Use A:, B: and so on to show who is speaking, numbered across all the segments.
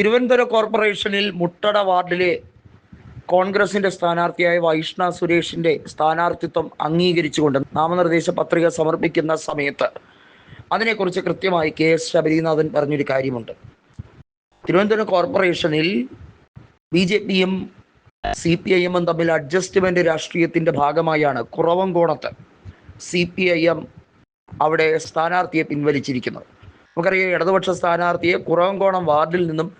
A: തിരുവനന്തപുരം കോർപ്പറേഷനിൽ മുട്ടട വാർഡിലെ കോൺഗ്രസിന്റെ സ്ഥാനാർത്ഥിയായ വൈഷ്ണ സുരേഷിന്റെ സ്ഥാനാർത്ഥിത്വം അംഗീകരിച്ചുകൊണ്ട് നാമനിർദ്ദേശ പത്രിക സമർപ്പിക്കുന്ന സമയത്ത് അതിനെക്കുറിച്ച് കൃത്യമായി കെ എസ് ശബരിനാഥൻ പറഞ്ഞൊരു കാര്യമുണ്ട്. തിരുവനന്തപുരം കോർപ്പറേഷനിൽ ബി ജെ പിയും സി പി ഐ എമ്മും തമ്മിൽ അഡ്ജസ്റ്റ്മെന്റ് രാഷ്ട്രീയത്തിന്റെ ഭാഗമായാണ് കുറവങ്കോണത്ത് സി പി ഐ എം അവിടെ സ്ഥാനാർത്ഥിയെ പിൻവലിച്ചിരിക്കുന്നത്. നമുക്കറിയാം ഇടതുപക്ഷ സ്ഥാനാർത്ഥിയെ കുറവങ്കോണം വാർഡിൽ നിന്നും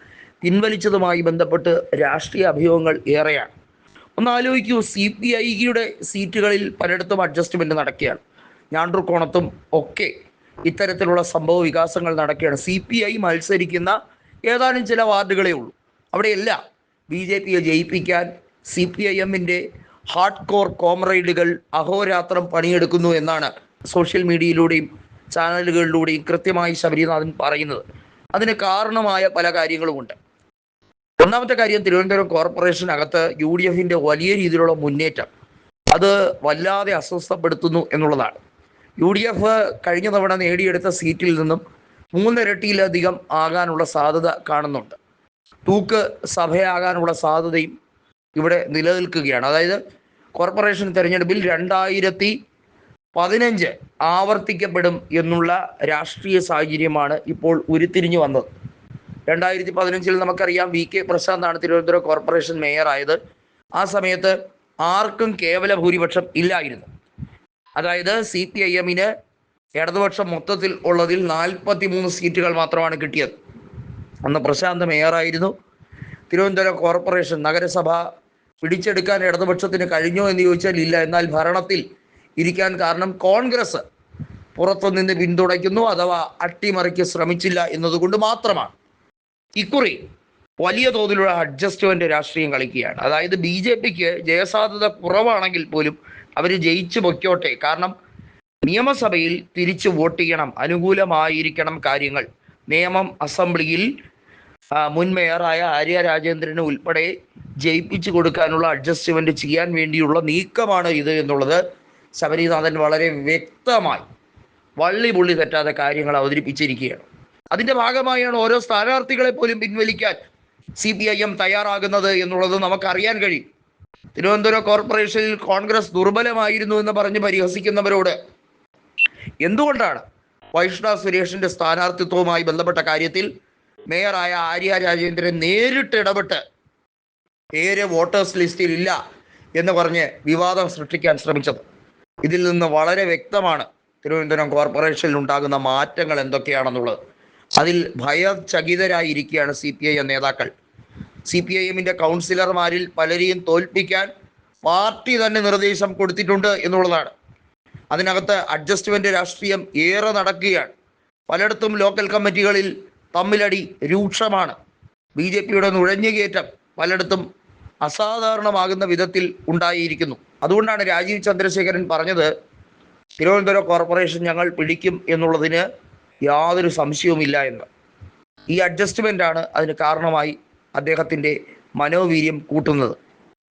A: പിൻവലിച്ചതുമായി ബന്ധപ്പെട്ട് രാഷ്ട്രീയ അഭിയോഗങ്ങൾ ഏറെയാണ്. ഒന്ന് ആലോചിക്കൂ സി പി ഐയുടെ സീറ്റുകളിൽ പലയിടത്തും അഡ്ജസ്റ്റ്മെന്റ് നടക്കുകയാണ്. ഞാണ്ടൂർക്കോണത്തും ഒക്കെ ഇത്തരത്തിലുള്ള സംഭവ വികാസങ്ങൾ നടക്കുകയാണ്. സി പി ഐ മത്സരിക്കുന്ന ഏതാനും ചില വാർഡുകളേ ഉള്ളൂ. അവിടെയെല്ലാം ബി ജെ പിയെ ജയിപ്പിക്കാൻ സി പി ഐ എമ്മിന്റെ ഹാർഡ് കോർ കോമ്രൈഡുകൾ അഹോരാത്രം പണിയെടുക്കുന്നു എന്നാണ് സോഷ്യൽ മീഡിയയിലൂടെയും ചാനലുകളിലൂടെയും കൃത്യമായി ശബരിനാഥൻ പറയുന്നത്. അതിന് കാരണമായ പല കാര്യങ്ങളുമുണ്ട്. ഒന്നാമത്തെ കാര്യം തിരുവനന്തപുരം കോർപ്പറേഷനകത്ത് യു ഡി എഫിന്റെ വലിയ രീതിയിലുള്ള മുന്നേറ്റം. അത് വല്ലാതെ അസ്വസ്ഥപ്പെടുത്തുന്നു എന്നുള്ളതാണ്. യു ഡി എഫ് കഴിഞ്ഞ തവണ നേടിയെടുത്ത സീറ്റിൽ നിന്നും മൂന്നിരട്ടിയിലധികം ആകാനുള്ള സാധ്യത കാണുന്നുണ്ട്. തൂക്ക് സഭയാകാനുള്ള സാധ്യതയും ഇവിടെ നിലനിൽക്കുകയാണ്. അതായത് കോർപ്പറേഷൻ തെരഞ്ഞെടുപ്പിൽ രണ്ടായിരത്തി പതിനഞ്ച് ആവർത്തിക്കപ്പെടും എന്നുള്ള രാഷ്ട്രീയ സാഹചര്യമാണ് ഇപ്പോൾ ഉരുത്തിരിഞ്ഞു വന്നത്. രണ്ടായിരത്തി പതിനഞ്ചിൽ നമുക്കറിയാം വി കെ പ്രശാന്താണ് തിരുവനന്തപുരം കോർപ്പറേഷൻ മേയർ ആയത്. ആ സമയത്ത് ആർക്കും കേവല ഭൂരിപക്ഷം ഇല്ലായിരുന്നു. അതായത് സി പി ഐ എമ്മിന് ഇടതുപക്ഷം മൊത്തത്തിൽ ഉള്ളതിൽ നാൽപ്പത്തി മൂന്ന് സീറ്റുകൾ മാത്രമാണ് കിട്ടിയത്. അന്ന് പ്രശാന്ത് മേയറായിരുന്നു തിരുവനന്തപുരം കോർപ്പറേഷൻ നഗരസഭ പിടിച്ചെടുക്കാൻ ഇടതുപക്ഷത്തിന് കഴിഞ്ഞോ എന്ന് ചോദിച്ചാൽ ഇല്ല. എന്നാൽ ഭരണത്തിൽ ഇരിക്കാൻ കാരണം കോൺഗ്രസ് പുറത്തുനിന്ന് പിന്തുണയ്ക്കുന്നു അഥവാ അട്ടിമറിക്ക് ശ്രമിച്ചില്ല എന്നതുകൊണ്ട് മാത്രമാണ്. ഇക്കുറി വലിയ തോതിലുള്ള അഡ്ജസ്റ്റ്മെന്റ് രാഷ്ട്രീയം കളിക്കുകയാണ്. അതായത് ബി ജെ പിക്ക് ജയസാധ്യത കുറവാണെങ്കിൽ പോലും അവർ ജയിച്ചു പൊയ്ക്കോട്ടെ. കാരണം നിയമസഭയിൽ തിരിച്ചു വോട്ട് ചെയ്യണം. അനുകൂലമായിരിക്കണം കാര്യങ്ങൾ. നിയമം അസംബ്ലിയിൽ മുൻ മേയറായ ആര്യ രാജേന്ദ്രന് ഉൾപ്പെടെ ജയിപ്പിച്ചു കൊടുക്കാനുള്ള അഡ്ജസ്റ്റ്മെന്റ് ചെയ്യാൻ വേണ്ടിയുള്ള നീക്കമാണ് ഇത് എന്നുള്ളത് ശബരിനാഥൻ വളരെ വ്യക്തമായി വള്ളി പുള്ളി തെറ്റാതെ കാര്യങ്ങൾ അവതരിപ്പിച്ചിരിക്കുകയാണ്. അതിന്റെ ഭാഗമായാണ് ഓരോ സ്ഥാനാർത്ഥികളെ പോലും പിൻവലിക്കാൻ സി പി ഐ എം തയ്യാറാകുന്നത് എന്നുള്ളത് നമുക്കറിയാൻ കഴിയും. തിരുവനന്തപുരം കോർപ്പറേഷനിൽ കോൺഗ്രസ് ദുർബലമായിരുന്നു എന്ന് പറഞ്ഞ് പരിഹസിക്കുന്നവരോട് എന്തുകൊണ്ടാണ് വൈഷ്ണവ സുരേഷിന്റെ സ്ഥാനാർത്ഥിത്വവുമായി ബന്ധപ്പെട്ട കാര്യത്തിൽ മേയറായ ആര്യ രാജേന്ദ്രൻ നേരിട്ട് ഇടപെട്ട് പേര് വോട്ടേഴ്സ് ലിസ്റ്റിൽ ഇല്ല എന്ന് പറഞ്ഞ് വിവാദം സൃഷ്ടിക്കാൻ ശ്രമിച്ചത്? ഇതിൽ നിന്ന് വളരെ വ്യക്തമാണ് തിരുവനന്തപുരം കോർപ്പറേഷനിൽ ഉണ്ടാകുന്ന മാറ്റങ്ങൾ എന്തൊക്കെയാണെന്നുള്ളത്. അതിൽ ഭയചകിതരായിരിക്കുകയാണ് സി പി ഐ എം നേതാക്കൾ. സി പി ഐ എമ്മിന്റെ കൗൺസിലർമാരിൽ പലരെയും തോൽപ്പിക്കാൻ പാർട്ടി തന്നെ നിർദ്ദേശം കൊടുത്തിട്ടുണ്ട് എന്നുള്ളതാണ്. അതിനകത്ത് അഡ്ജസ്റ്റ്മെന്റ് രാഷ്ട്രീയം ഏറെ നടക്കുകയാണ്. പലയിടത്തും ലോക്കൽ കമ്മിറ്റികളിൽ തമ്മിലടി രൂക്ഷമാണ്. ബി ജെ പിയുടെ നുഴഞ്ഞുകയറ്റം പലയിടത്തും അസാധാരണമാകുന്ന വിധത്തിൽ ഉണ്ടായിരിക്കുന്നു. അതുകൊണ്ടാണ് രാജീവ് ചന്ദ്രശേഖരൻ പറഞ്ഞത് തിരുവനന്തപുരം കോർപ്പറേഷൻ ഞങ്ങൾ പിടിക്കും എന്നുള്ളതിന് യാതൊരു സംശയവുമില്ല എന്ന്. ഈ അഡ്ജസ്റ്റ്മെന്റാണ് അതിന് കാരണമായി അദ്ദേഹത്തിന്റെ മനോവീര്യം കൂട്ടുന്നത്.